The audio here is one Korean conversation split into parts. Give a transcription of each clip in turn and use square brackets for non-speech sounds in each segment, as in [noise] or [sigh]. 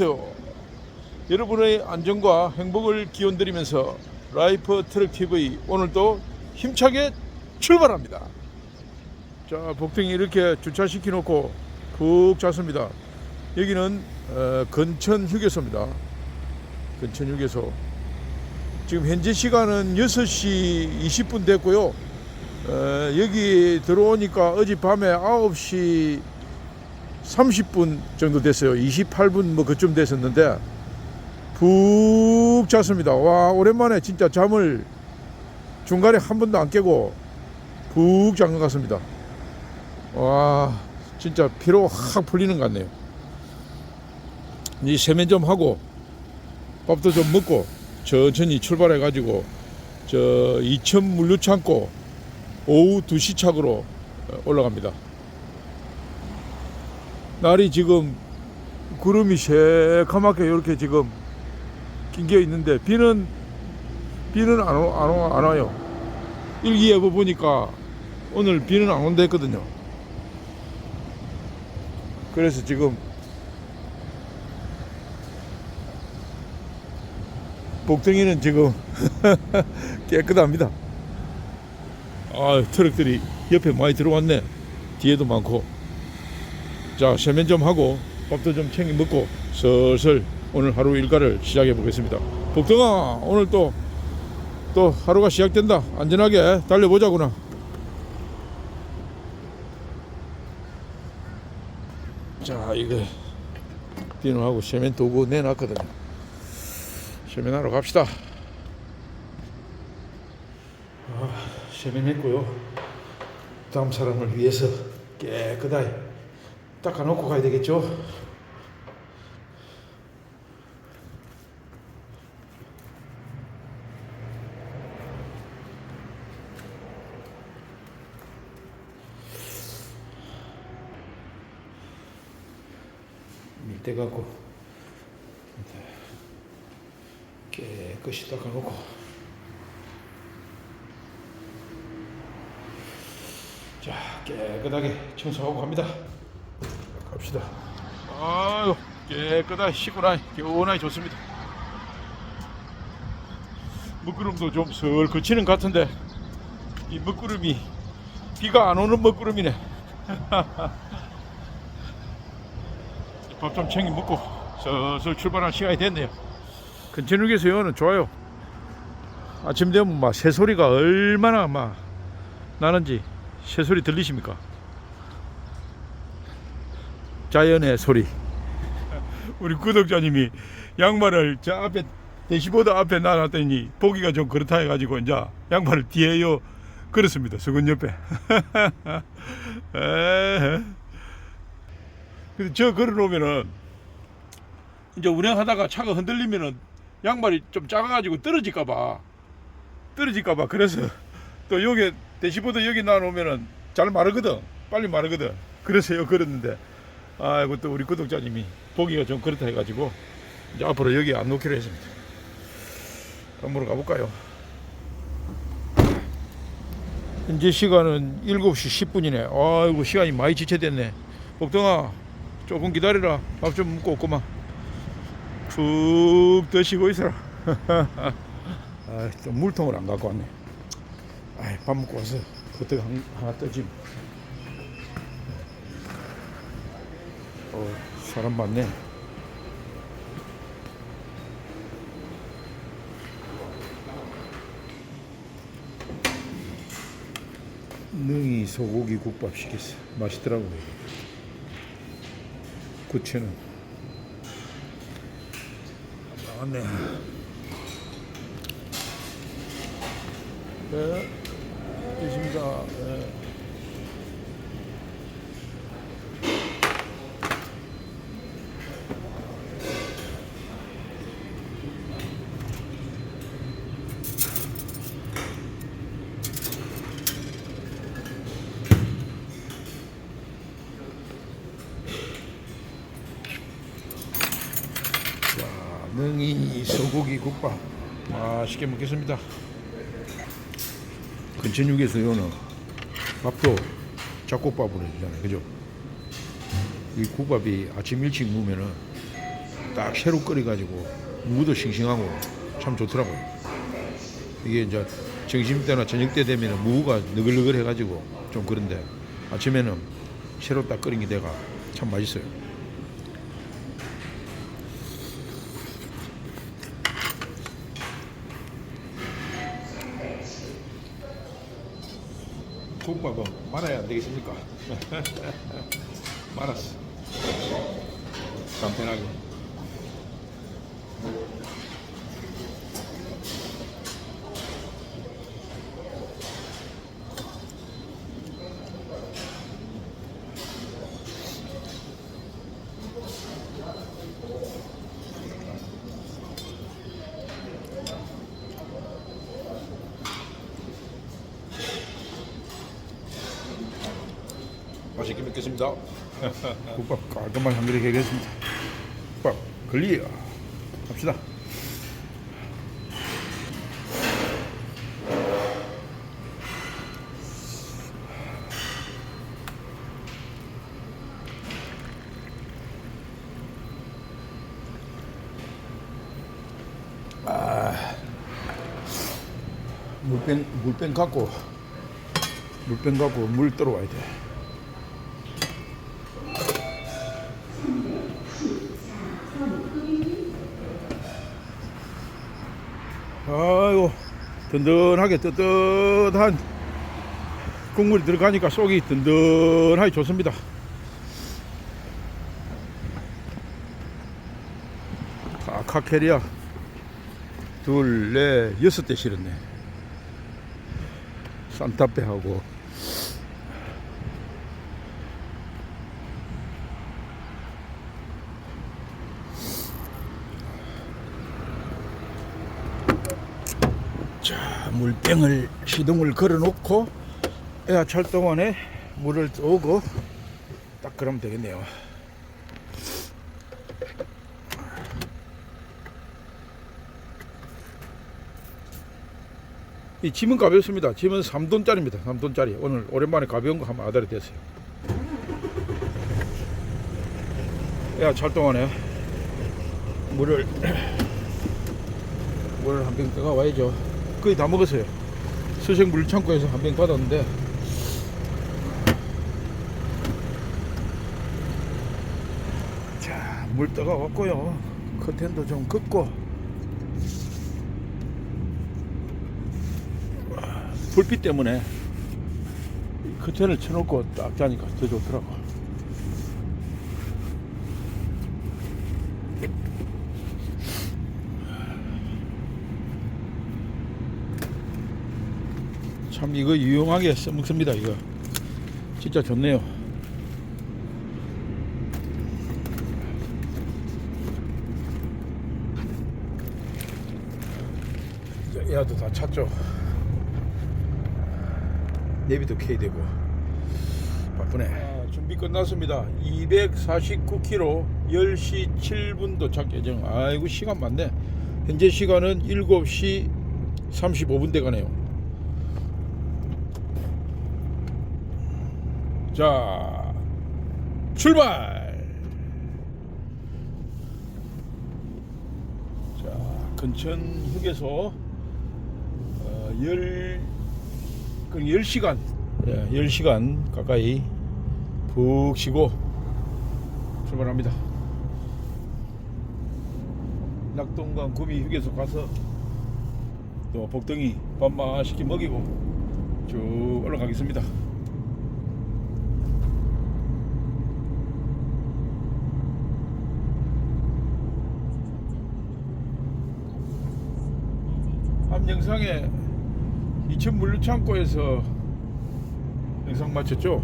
안녕하세요. 여러분의 안전과 행복을 기원드리면서 라이프 트럭 TV 오늘도 힘차게 출발합니다. 자, 복등이 이렇게 주차시켜 놓고 푹 잤습니다. 여기는 어, 건천 휴게소입니다. 건천 휴게소. 지금 현재 시간은 6시 20분 됐고요. 어, 여기 들어오니까 어젯밤에 9시 30분 정도 됐어요. 28분 뭐 그쯤 됐었는데 푹 잤습니다. 와 오랜만에 진짜 잠을 중간에 한 번도 안 깨고 푹 잔 것 같습니다. 와 진짜 피로 확 풀리는 것 같네요. 이 세면 좀 하고 밥도 좀 먹고 천천히 출발해 가지고 저 이천 물류 창고 오후 2시 착으로 올라갑니다. 날이 지금 구름이 새카맣게 이렇게 지금 낑겨 있는데 비는 비는 안, 오, 안, 오, 안 와요. 일기예보 보니까 오늘 비는 안 온다 했거든요. 그래서 지금 복덩이는 지금 [laughs] 깨끗합니다. 아 트럭들이 옆에 많이 들어왔네. 뒤에도 많고. 자 세면 좀 하고 밥도 좀 챙겨 먹고 슬슬 오늘 하루 일과를 시작해 보겠습니다. 복덩아 오늘 또또 하루가 시작된다. 안전하게 달려보자구나. 자 이거 비누하고 세면 도구 내놨거든요. 세면하러 갑시다. 아, 세면했고요. 다음 사람을 위해서 깨끗하게 닦아놓고 가야 되겠죠. 밑에 갖고 깨끗이 닦아놓고 자 깨끗하게 청소하고 갑니다 갑시다. 아유 씻고 나니 개운하니 좋습니다. 먹구름도 좀 슬 그치는 것 같은데 이 먹구름이 비가 안 오는 먹구름이네. [laughs] 밥 좀 챙겨 먹고 슬슬 출발할 시간이 됐네요. 근천육에서요는 좋아요. 아침 되면 막 새소리가 얼마나 막 나는지 새소리 들리십니까? 자연의 소리. 우리 구독자님이 양말을 저 앞에 대시보드 앞에 놔놨더니 보기가 좀 그렇다 해가지고 이제 양말을 뒤에요. 그렇습니다. 수건 옆에. [laughs] 근데 저 걸어놓으면은 이제 운행하다가 차가 흔들리면은 양말이 좀 작아가지고 떨어질까봐 떨어질까봐 그래서 또 여기 대시보드 여기 놔놓으면은 잘 마르거든. 빨리 마르거든. 그래서 요 걸었는데 아이고 또 우리 구독자님이 보기가 좀 그렇다 해가지고 이제 앞으로 여기 안 놓기로 했습니다. 한번 가볼까요? 현재 시간은 7시 10분이네. 아이고 시간이 많이 지체됐네. 복동아 조금 기다려라. 밥 좀 먹고 없구만. 푹 드시고 있어라. [laughs] 아, 또 물통을 안 갖고 왔네. 아이, 밥 먹고 와서 그때 하나 떠지 어, 사람 많네. 능이 소고기 국밥 시켰어. 맛있더라고요 9,000원 나왔네. 네 있습니다. 네. 자, 능이 소고기 국밥 맛있게 먹겠습니다. 근천육에서 요는 밥도 잡곡밥으로 해주잖아요. 그죠? 이 국밥이 아침 일찍 먹으면은 딱 새로 끓여가지고 무도 싱싱하고 참 좋더라고요. 이게 이제 점심 때나 저녁 때 되면 무가 느글느글 해가지고 좀 그런데 아침에는 새로 딱 끓인 게 내가 참 맛있어요. 되겠습니까? 말았어. [laughs] 간편하게. 국밥 깔끔하게 한 그릇 해겠습니다. 국밥 걸리요. 갑시다. 아, 물병 물병 갖고 물병 갖고 물 떨어와야 돼. 든든하게 뜨뜻한 국물이 들어가니까 속이 든든하게 좋습니다. 아, 카케리아 둘, 넷, 여섯 대 실었네. 산타페하고 자, 물병을 시동을 걸어 놓고 에어 철동원에 물을 오고 딱 그러면 되겠네요. 이 짐은 가볍습니다. 짐은 3돈짜리입니다. 3돈짜리. 오늘 오랜만에 가벼운 거 한번 아달이 됐어요. 야, 찰동안에 물을 [clears throat] 물을 한 병 떠가 와야죠. 거의 다 먹었어요. 수색 물창고에서 한 병 받았는데 자, 물 떠가 왔고요. 커튼도 좀 긋고 불빛 때문에 이 커튼을 쳐놓고 딱 자니까 더 좋더라고. 참 이거 유용하게 써먹습니다 이거. 진짜 좋네요. 야도 다 찼죠? 내비도 K 되고. 바쁘네. 아, 준비 끝났습니다. 249km 10시 7분 도착 예정. 아이고 시간 많네. 현재 시간은 7시 35분 돼 가네요 자 출발! 자 근천 휴게소 어, 열, 그 10시간. 예, 10시간 가까이 푹 쉬고 출발합니다. 낙동강 구미 휴게소 가서 또 복덩이 밥 맛있게 먹이고 쭉 올라가겠습니다 앞 영상에 이천 물류창고에서 영상 마쳤죠.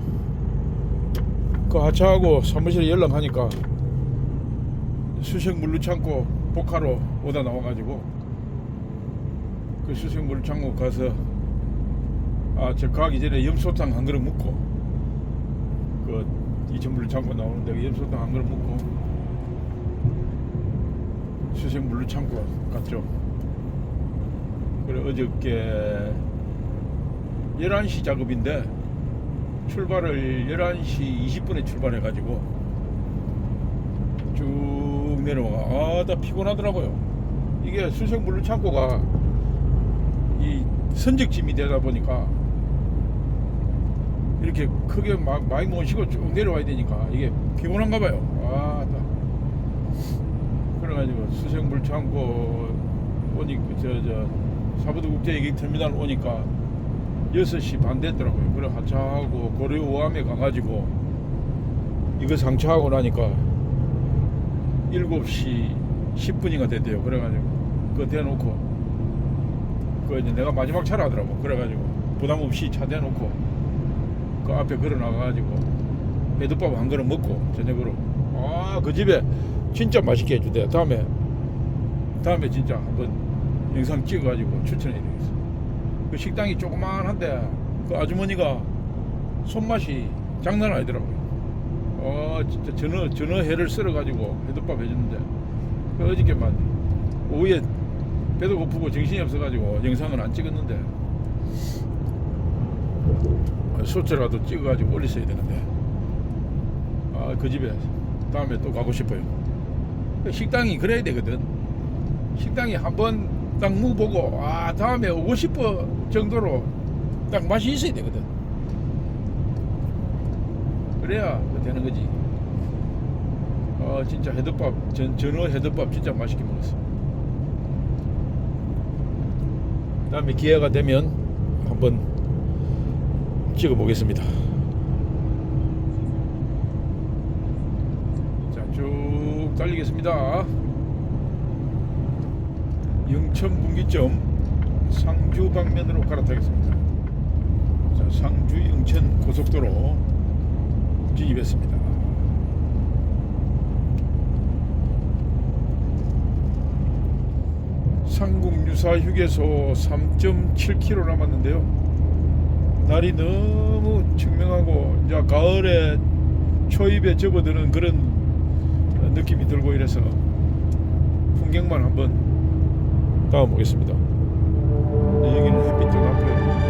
그 하차하고 사무실에 연락하니까 수색 물류창고 복화로 오다 나와가지고 그 수색 물류창고 가서 아저 가기 전에 염소탕 한 그릇 먹고 그 이천 물류창고 나오는데 그 염소탕 한 그릇 먹고 수색 물류창고 갔죠. 그래 어저께 11시 작업인데 출발을 11시 20분에 출발해 가지고 쭉 내려와. 아다 피곤하더라고요. 이게 수색물류 창고가 이 선적짐이 되다 보니까 이렇게 크게 막 많이 모시고 쭉 내려와야 되니까 이게 피곤한가 봐요. 아다. 그래가지고 수색물 창고 오니 저저 사부도 국제 얘기 터미널 오니까 6시 반 됐더라고요 그래 하차하고 고려 오암에 가가지고 이거 상차하고 나니까 7시 10분인가 됐대요. 그래가지고 그거 대놓고 그 이제 내가 마지막 차라 하더라고. 그래가지고 부담 없이 차 대놓고 그 앞에 걸어 나가가지고 배두밥 한 그릇 먹고 저녁으로 아 그 집에 진짜 맛있게 해주대. 다음에 다음에 진짜 한번 영상 찍어가지고 추천해 드리겠어. 그 식당이 조그만한데 그 아주머니가 손맛이 장난 아니더라고요. 어 진짜 전어 전어 회를 썰어 가지고 회덮밥 해줬는데 그 어저께만 오후에 배도 고프고 정신이 없어 가지고 영상을 안 찍었는데 소처라도 찍어 가지고 올렸어야 되는데 아 그 집에 다음에 또 가고 싶어요 그 식당이 그래야 되거든 식당이 한번 딱 무 보고 아 다음에 오고 싶어 정도로 딱 맛이 있어야 되거든 그래야 그 되는 거지. 아 진짜 해덮밥 전 전어 해덮밥 진짜 맛있게 먹었어. 다음에 기회가 되면 한번 찍어 보겠습니다. 자쭉 달리겠습니다. 영천 분기점 상주 방면으로 갈아타겠습니다. 자 상주 영천 고속도로 진입했습니다. 상국 유사 휴게소 3.7km 남았는데요. 날이 너무 청명하고 이제 가을에 초입에 접어드는 그런 느낌이 들고 이래서 풍경만 한번 따라보겠습니다. 여기는 햇빛도 나고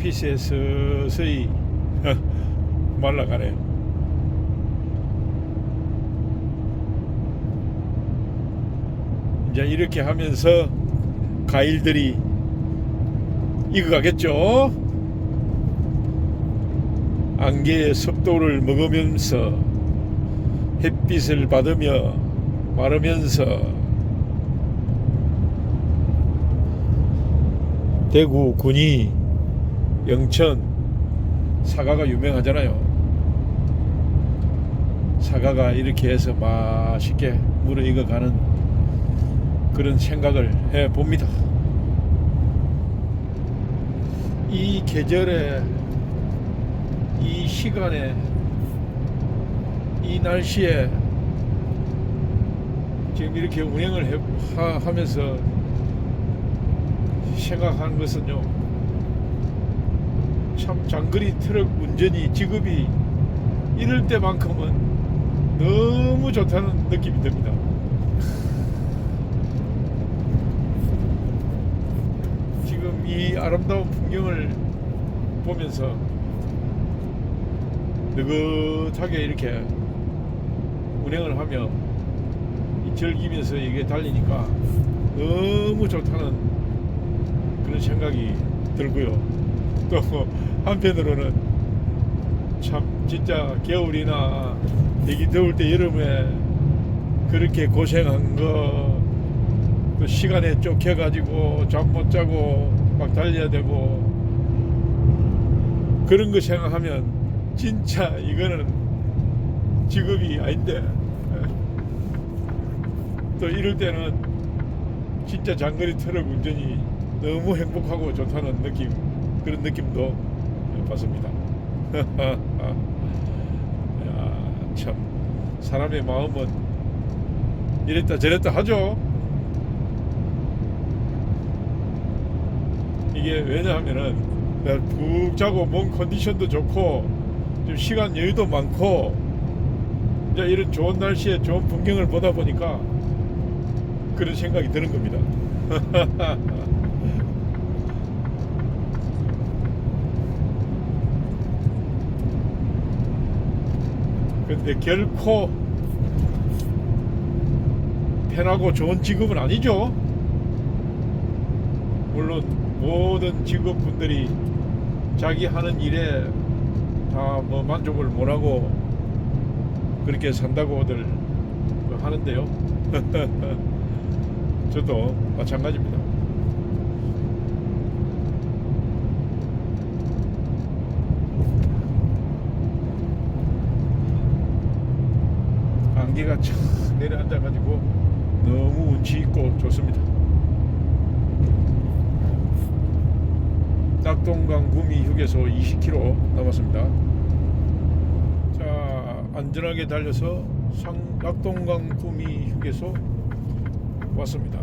햇빛에 서서히 말라가네. 이제 이렇게 하면서 과일들이 익어가겠죠. 안개의 습도를 먹으면서 햇빛을 받으며 마르면서 대구 군이 영천 사과가 유명하잖아요. 사과가 이렇게 해서 맛있게 무르익어가는 그런 생각을 해 봅니다. 이 계절에 이 시간에 이 날씨에 지금 이렇게 운행을 해, 하, 하면서 생각하는 것은요. 참 장거리 트럭 운전이 직업이 이럴 때만큼은 너무 좋다는 느낌이 듭니다. 지금 이 아름다운 풍경을 보면서 느긋하게 이렇게 운행을 하며 이 즐기면서 이게 달리니까 너무 좋다는 그런 생각이 들고요. 또 한편으로는 참 진짜 겨울이나 되게 더울 때 여름에 그렇게 고생한 거 또 시간에 쫓겨가지고 잠 못 자고 막 달려야 되고 그런 거 생각하면 진짜 이거는 직업이 아닌데 또 이럴 때는 진짜 장거리 트럭 운전이 너무 행복하고 좋다는 느낌 그런 느낌도 받습니다. [laughs] 야, 참 사람의 마음은 이랬다 저랬다 하죠. 이게 왜냐하면은 푹 자고 몸 컨디션도 좋고 좀 시간 여유도 많고 이제 이런 좋은 날씨에 좋은 풍경을 보다 보니까 그런 생각이 드는 겁니다. [laughs] 근데 결코 편하고 좋은 직업은 아니죠. 물론 모든 직업분들이 자기 하는 일에 다 뭐 만족을 못하고 그렇게 산다고들 하는데요. [laughs] 저도 마찬가지입니다. 촥 내려앉아가지고 너무 운치 있고 좋습니다. 낙동강 구미 휴게소 20km 남았습니다. 자 안전하게 달려서 상, 낙동강 구미 휴게소 왔습니다.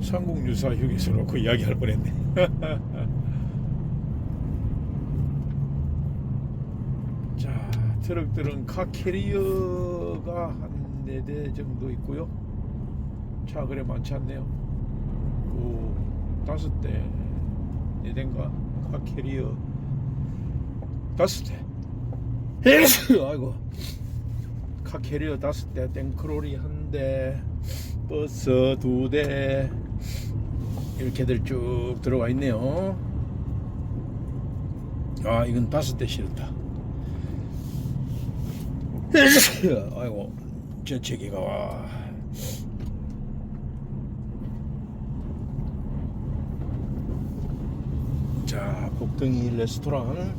상국유사 휴게소로 그 이야기할 뻔했네. [laughs] 자 트럭들은 카 캐리어가 한 네 대 정도 있고요. 차 그래 많지 않네요. 오 다섯 대, 네 대인가 카 캐리어 다섯 대. [laughs] 아이고 카 캐리어 다섯 대, 땡크롤이 한 대, 버스 두 대 이렇게들 쭉 들어와 있네요. 아 이건 다섯 대 실었다. 아이고 전체기가 와. 자 복덩이 레스토랑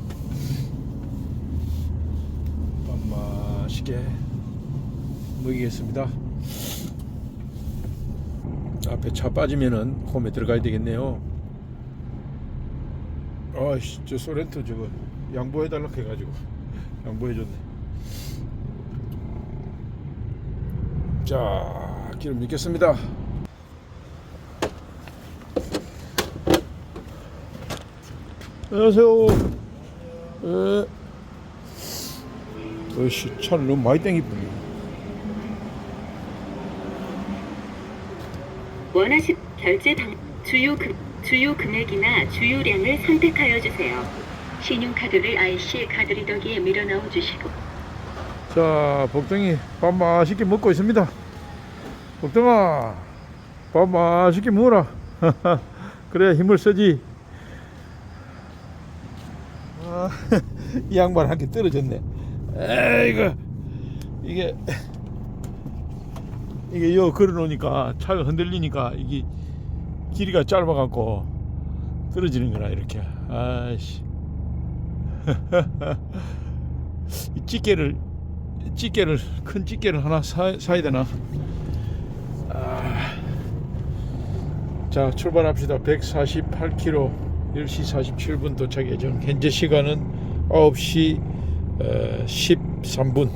밥 맛있게 먹이겠습니다. 앞에 차 빠지면은 홈에 들어가야 되겠네요. 아씨 저 소렌토 저거 양보해달라 해가지고 양보해줬네 자 기름 넣겠습니다 안녕하세요 예. 어씨 차를 너무 많이 땡기쁘네 원하시 결제 당 주요 금 주요 금액이나 주유량을 선택하여 주세요. 신용카드를 IC 카드 리더기에 밀어 넣어 주시고 자, 복덩이 밥 맛있게 먹고 있습니다. 복덩아, 밥 맛있게 먹어라. [laughs] 그래야 힘을 쓰지. 아, [laughs] 이 양반 한 개 떨어졌네. 에이구, 이게 이게 요 걸어놓으니까 차가 흔들리니까 이게 길이가 짧아갖고 떨어지는 거라 이렇게. 아이씨. [laughs] 이 찌개를 찌개를 큰 찌개를 하나 사, 사야 되나? 아, 자 출발합시다. 148km 10시 47분 도착 예정. 현재 시간은 9시 어, 13분.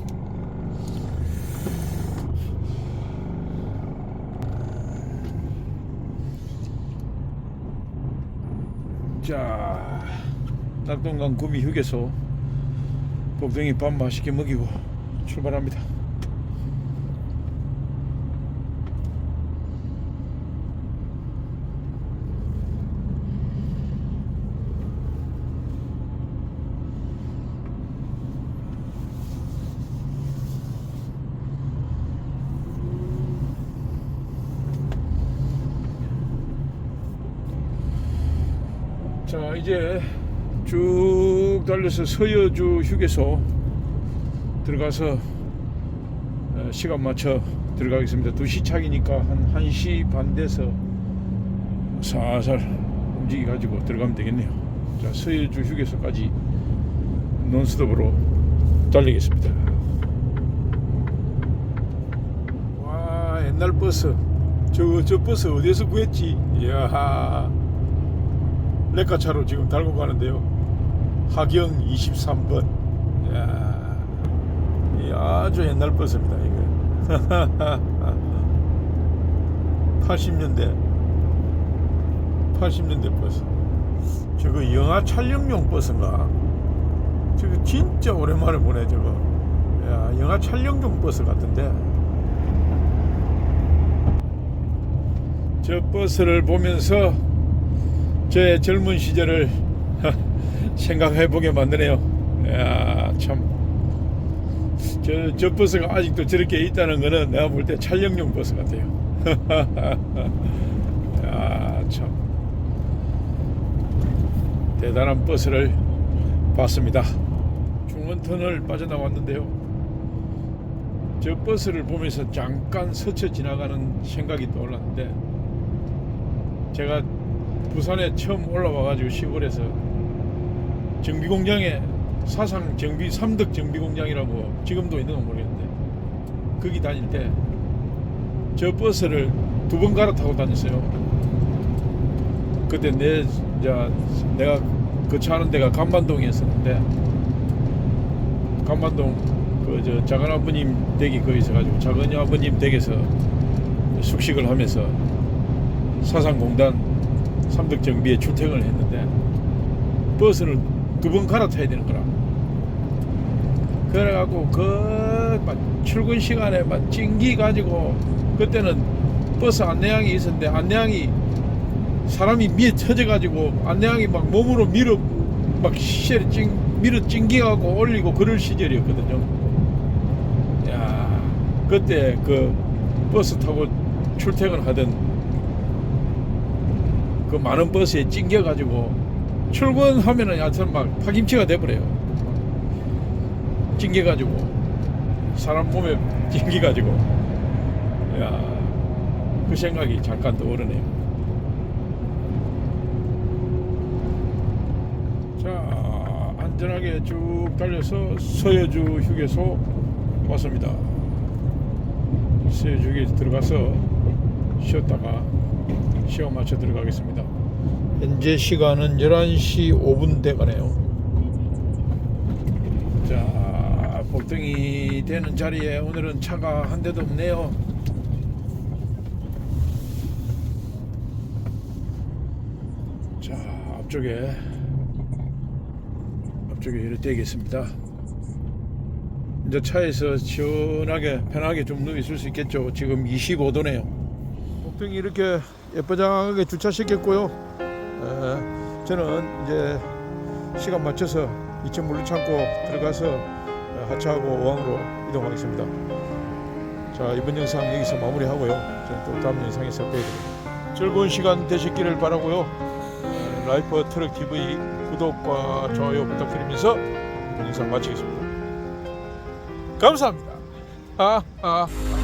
자 낙동강 구미 휴게소 복덩이 밥 맛있게 먹이고 출발합니다. 자 이제 쭉 달려서 서여주 휴게소 들어가서 어, 시간 맞춰 들어가겠습니다. 2시 차기니까 한 1시 반 돼서 살살 움직여 가지고 들어가면 되겠네요. 자, 서해주 휴게소까지 논스톱으로 달리겠습니다. 와, 옛날 버스. 저, 저 버스 어디서 구했지? 이야, 레카차로 지금 달고 가는데요. 하경 23번. 이야. 이 아주 옛날 버스입니다 이거 80년대 80년대 버스 저거 영화 촬영용 버스인가 저거 진짜 오랜만에 보네 저거 야 영화 촬영용 버스 같은데 저 버스를 보면서 저의 젊은 시절을 [laughs] 생각해 보게 만드네요 야 참 저, 저 버스가 아직도 저렇게 있다는 거는 내가 볼 때 촬영용 버스 같아요. [laughs] 야, 참. 대단한 버스를 봤습니다. 중원터널 빠져나왔는데요. 저 버스를 보면서 잠깐 스쳐 지나가는 생각이 떠올랐는데 제가 부산에 처음 올라와가지고 시골에서 정비공장에 사상 정비 삼덕 정비 공장이라고 지금도 있는 건 모르겠는데 거기 다닐 때 저 버스를 두 번 갈아타고 다녔어요. 그때 내 이제 내가 거처하는 데가 간반동이었었는데 간반동 그 저 작은 아버님 댁이 거기 있어가지고 작은 아버님 댁에서 숙식을 하면서 사상공단 삼덕 정비에 출퇴근을 했는데 버스를 두 번 갈아타야 되는 거라. 그래갖고 그막 출근 시간에 막 찡기 가지고 그때는 버스 안내양이 있었는데 안내양이 사람이 위에 터져가지고 안내양이 막 몸으로 밀어 막 시절에 찡 밀어 찡기하고 올리고 그럴 시절이었거든요. 야 그때 그 버스 타고 출퇴근하던 그 많은 버스에 찡겨가지고 출근하면은 하여튼 막 파김치가 돼버려요. 찡겨가지고 사람 몸에 찡겨가지고 야, 그 생각이 잠깐 떠오르네요. 자, 안전하게 쭉 달려서 서해주 휴게소 왔습니다. 서해주 휴게소 들어가서 쉬었다가 시험 맞춰 들어가겠습니다. 현재 시간은 11시 5분 돼가네요. 자, 복등이 되는 자리에 오늘은 차가 한 대도 없네요. 자, 앞쪽에 앞쪽에 이렇게 되겠습니다. 이제 차에서 시원하게 편하게 좀 누워 있을 수 있겠죠. 지금 25도네요. 복등이 이렇게 예쁘장하게 주차시켰고요. 에, 저는 이제 시간 맞춰서 2층 물류 창고 들어가서 에, 하차하고 어항으로 이동하겠습니다. 자 이번 영상 여기서 마무리하고요. 저는 또 다음 영상에서 뵙겠습니다. 즐거운 시간 되시기를 바라고요. 에, 라이프 트럭 TV 구독과 좋아요 부탁드리면서 이번 영상 마치겠습니다. 감사합니다. 아, 아.